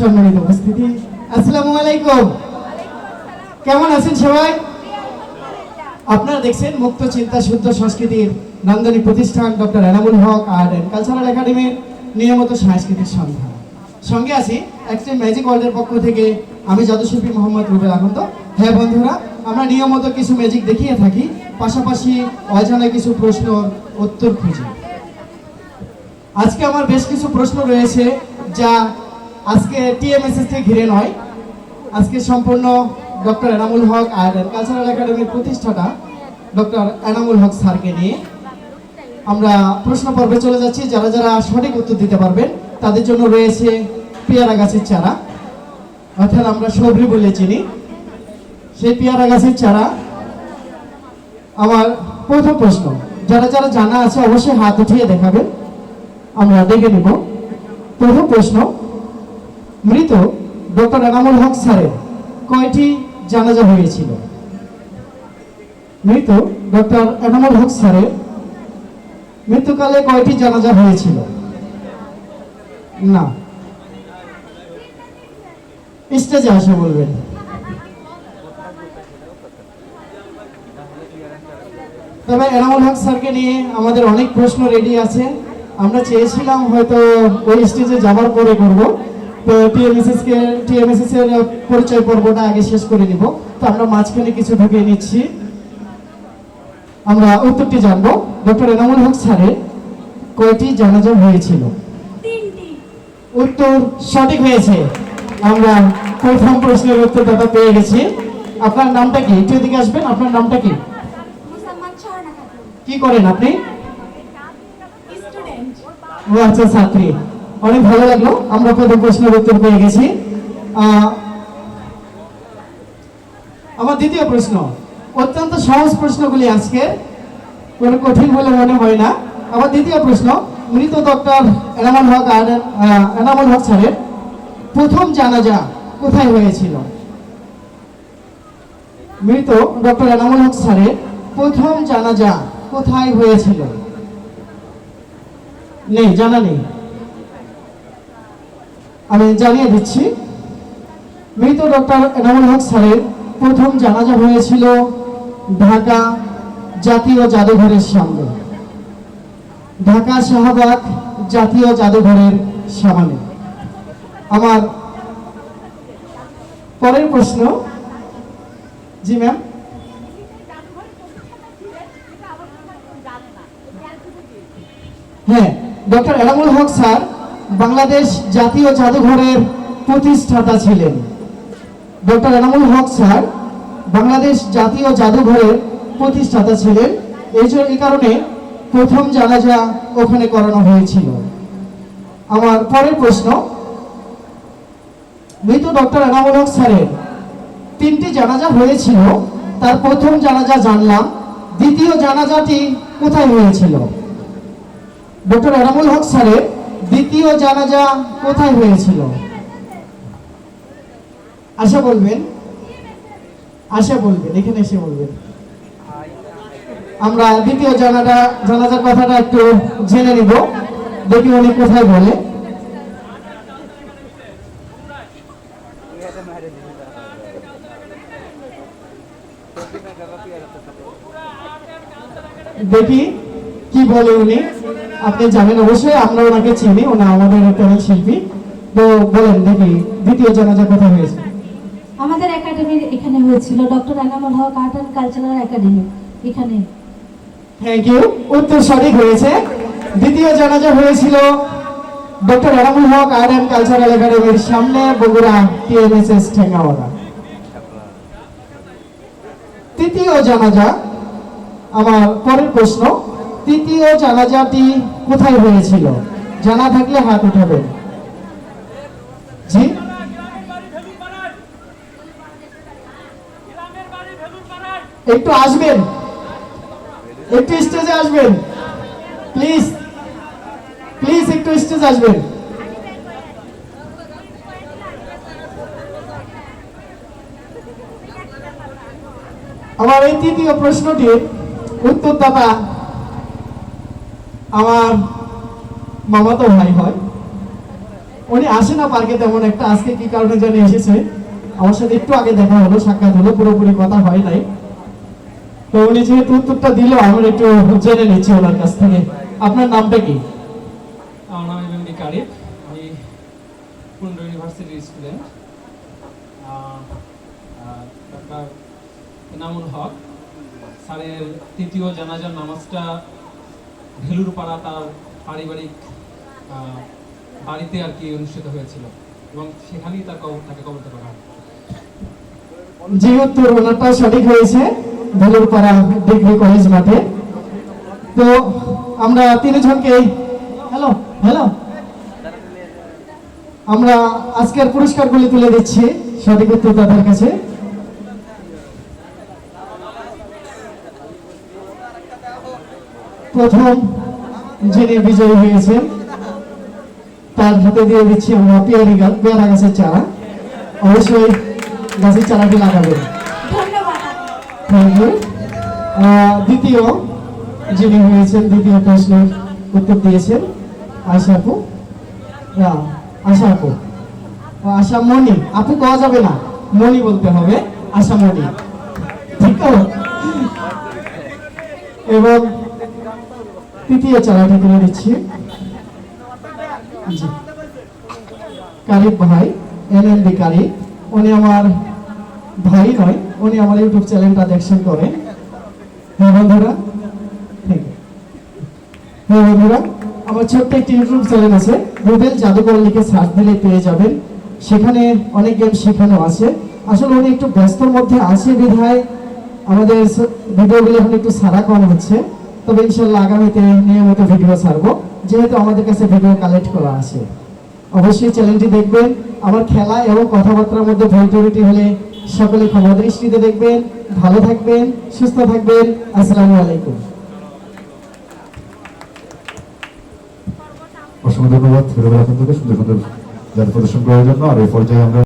সম্মানিত উপস্থিতি। আসসালামু আলাইকুম। কেমন আছেন সবাই? আপনারা দেখছেন মুক্ত চিন্তা শুদ্ধ সংস্কৃতির নান্দনিক প্রতিষ্ঠান doctor Enamul Haque art and cultural একাডেমির নিয়মিত সাংস্কৃতিক সন্ধ্যা। সঙ্গে আছি একটি ম্যাজিক ওয়ার্ল্ডের পক্ষ থেকে আমি জাদুশিল্পী মোহাম্মদ রুবেল আকন্দ হ্যাঁ বন্ধুরা, আমরা নিয়মিত কিছু ম্যাজিক দেখিয়ে থাকি, পাশাপাশি অজানা কিছু প্রশ্নর উত্তর খুঁজি। আজকে আমার বেশ কিছু প্রশ্ন রয়েছে যা আজকে টিএমএসএস কে ঘিরে নয়। আজকে সম্পূর্ণ ডক্টর এনামুল হক আর কালচারাল একাডেমির প্রতিষ্ঠাতা ডক্টর এনামুল হক স্যারকে নিয়ে আমরা প্রশ্ন পর্বে চলে যাচ্ছি। যারা যারা সঠিক উত্তর দিতে পারবেন, তাদের জন্য রয়েছে পেয়ারা গাছের চারা। অর্থাৎ আমরা সবরি বলে চিনি। সেই পেয়ারা গাছের চারা আমার প্রথম প্রশ্ন। যারা যারা জানা আছে, অবশ্যই হাত উঠিয়ে দেখাবেন। আমরা দেখে নিব। প্রথম প্রশ্ন মৃত ডক্টর এনামুল হক স্যারের কয়টি জানাজা হয়েছিল? মৃত ডক্টর এনামুল হক স্যারের মৃত্যুকালে কয়টি জানাজা হয়েছিল? না। স্টেজে আসে বলবেন। তবে এনামুল হক স্যারকে নিয়ে আমাদের অনেক প্রশ্ন রেডি আছে। আমরা চেয়েছিলাম হয়তো ওই স্টেজে যাবার পরে করব। টিএমএসএস কে টিএমএসএস এর পরিচয় পর্বটা আগে শেষ করে নিব। তো আমরা মাঝখানে কিছু ঢুকিয়ে নিচ্ছি। আমরা উত্তরটি জানব। ডক্টর এনামুল হক স্যারের কয়টি জানাজা হয়েছিল? উত্তর সঠিক হয়েছে। আমরা প্রথম প্রশ্নের উত্তর দাদা পেয়ে গেছি। আপনার নামটা কি? একটু এদিকে আসবেন। আপনার নামটা কি? কি করেন আপনি? ও আচ্ছা ছাত্রী। অনেক ভালো লাগল। আমরা প্রথম প্রশ্নের উত্তর পেয়ে গেছি। আমার দ্বিতীয় প্রশ্ন। অত্যন্ত সহজ প্রশ্নগুলি আজকে। কোনো কঠিন বলে মনে হয় না। আমার দ্বিতীয় প্রশ্ন, মৃত ডক্টর এনামুল হক আর এনামুল হক স্যারের প্রথম জানাজা কোথায় হয়েছিল? মৃত ডক্টর এনামুল হক স্যারের প্রথম জানাজা কোথায় হয়েছিল? নেই, জানা নেই। আমি জানিয়ে দিচ্ছি, মৃত ডক্টর এনামুল হক স্যারের প্রথম জানাজা হয়েছিল ঢাকা জাতীয় জাদুঘরের সামনে। ঢাকা শাহবাগ জাতীয় জাদুঘরের সামনে। আমার পরের প্রশ্ন, জি ম্যাম। হ্যাঁ ডক্টর এনামুল হক স্যার বাংলাদেশ জাতীয় জাদুঘরের প্রতিষ্ঠাতা ছিলেন। ডক্টর এনামুল হক স্যার বাংলাদেশ জাতীয় জাদুঘরের প্রতিষ্ঠাতা ছিলেন। এই এই কারণে প্রথম জানাজা ওখানে করানো হয়েছিল। আমার পরের প্রশ্ন, মৃত ডক্টর এনামুল হক স্যারের তিনটি জানাজা হয়েছিল, তার প্রথম জানাজা জানলাম, দ্বিতীয় জানাজাটি কোথায় হয়েছিল? ডক্টর এনামুল হক স্যারের দ্বিতীয় জানাজা কোথায় হয়েছিল? আশা বলবেন? আশা বলবেন, এখানে এসে বলবেন। আমরা দ্বিতীয় জানাজা, জানাজার কথাটা একটু জেনে নিব। দেখি উনি কোথায় বলে। দেখি কি বলে উনি। আপনি জানেন অবশ্যই আমরা ওনাকে চিনি ওনা আমাদের ট্যালেন্ট শিল্পী। তো বলেন দেখি দ্বিতীয় জানাজা কোথায় হয়েছে? আমাদের একাডেমির এখানে হয়েছিল doctor Enamul Haque art and cultural academy এখানে। থ্যাংক ইউ উত্তর সঠিক হয়েছে। দ্বিতীয় জানাজা হয়েছিল doctor Enamul Haque art and cultural একাডেমির সামনে বগুড়া টিএমএসএস ঠেঙ্গাওয়ালা। তৃতীয় জানাজা আমার পরের প্রশ্ন তৃতীয় জানাজাটি কোথায় হয়েছিল? জানা থাকলে হাত উঠাবেন। জি? একটু আসবেন। একটু স্টেজে আসবেন। প্লিজ প্লিজ একটু স্টেজ আসবেন। আমার এই তৃতীয় প্রশ্নটির উত্তরদাতা আমার মামাতো ভাই হয়। উনি আসে না পার্কে তেমন একটা, আজকে কি কারণে জানি এসেছে, আমার সাথে একটু আগে দেখা হলো, সাক্ষাৎ হলো, পুরোপুরি কথা হয় নাই। তো উনি যেহেতু উত্তরটা দিল, আমরা একটু জেনে নিচ্ছি ওনার কাছ থেকে। আপনার নামটা কি? আমার নাম এমএমডি কারিফ আমি কুন্ড ইউনিভার্সিটির স্টুডেন্ট। ডক্টর এনামুল হক, স্যারের তৃতীয় জানাজার নামাজটা ভেলুর পাড়া তার পারিবারিক বাড়িতে আর কি অনুষ্ঠিত হয়েছিল এবং সেখানেই তার কবর তাকে কবরত করা হয়। যে উত্তর সঠিক হয়েছে ভেলুরপাড়া ডিগ্রি কলেজ মাঠে। তো আমরা তিনজনকে, হ্যালো হ্যালো। আমরা আজকের পুরস্কারগুলি তুলে দিচ্ছি সঠিক উত্তর তাদের কাছে। প্রথম যিনি বিজয়ী হয়েছেন তার হাতে দিয়ে দিচ্ছি আমরা পেয়ারি গাছ পেয়ারা গাছের চারা। অবশ্যই গাছের চারাটি লাগাবেন। থ্যাংক দ্বিতীয় যিনি হয়েছেন দ্বিতীয় প্রশ্নের উত্তর দিয়েছেন আশা আপু আশা আপু আশা মণি আপু পাওয়া যাবে না? মণি বলতে হবে আশা মণি ঠিক তো? এবং তৃতীয় চারাটি তুলে দিচ্ছি। জি। কারিক ভাই এন এন বি কারিক। উনি আমার ভাই নয়, উনি আমার ইউটিউব চ্যানেলটা দেখছেন করে। হ্যাঁ বন্ধুরা? হ্যাঁ বন্ধুরা? আমার ছোট্ট একটি ইউটিউব চ্যানেল আছে। রুবেল জাদুকর লিখে সার্চ দিলে পেয়ে যাবেন। সেখানে অনেক গেম শেখানো আছে। আসলে উনি একটু ব্যস্তর মধ্যে আছে বিধায়। আমাদের ভিডিওগুলো এখন একটু সারা কম হচ্ছে। তবে ইনশাল্লাহ আগামীতে নিয়মিত ভিডিও ছাড়বো। যেহেতু আমাদের কাছে ভিডিও কালেক্ট করা আছে। অবশ্যই চ্যানেলটি দেখবেন। আমার খেলা এবং কথাবার্তার মধ্যে ত্রুটি হলে সকলে ক্ষমা দৃষ্টিতে দেখবেন। ভালো থাকবেন, সুস্থ থাকবেন। আসসালামু আলাইকুম। অসংখ্য ধন্যবাদ। সুন্দর সুন্দর জাতি প্রদর্শন করার জন্য। আর এই পর্যায়ে আমরা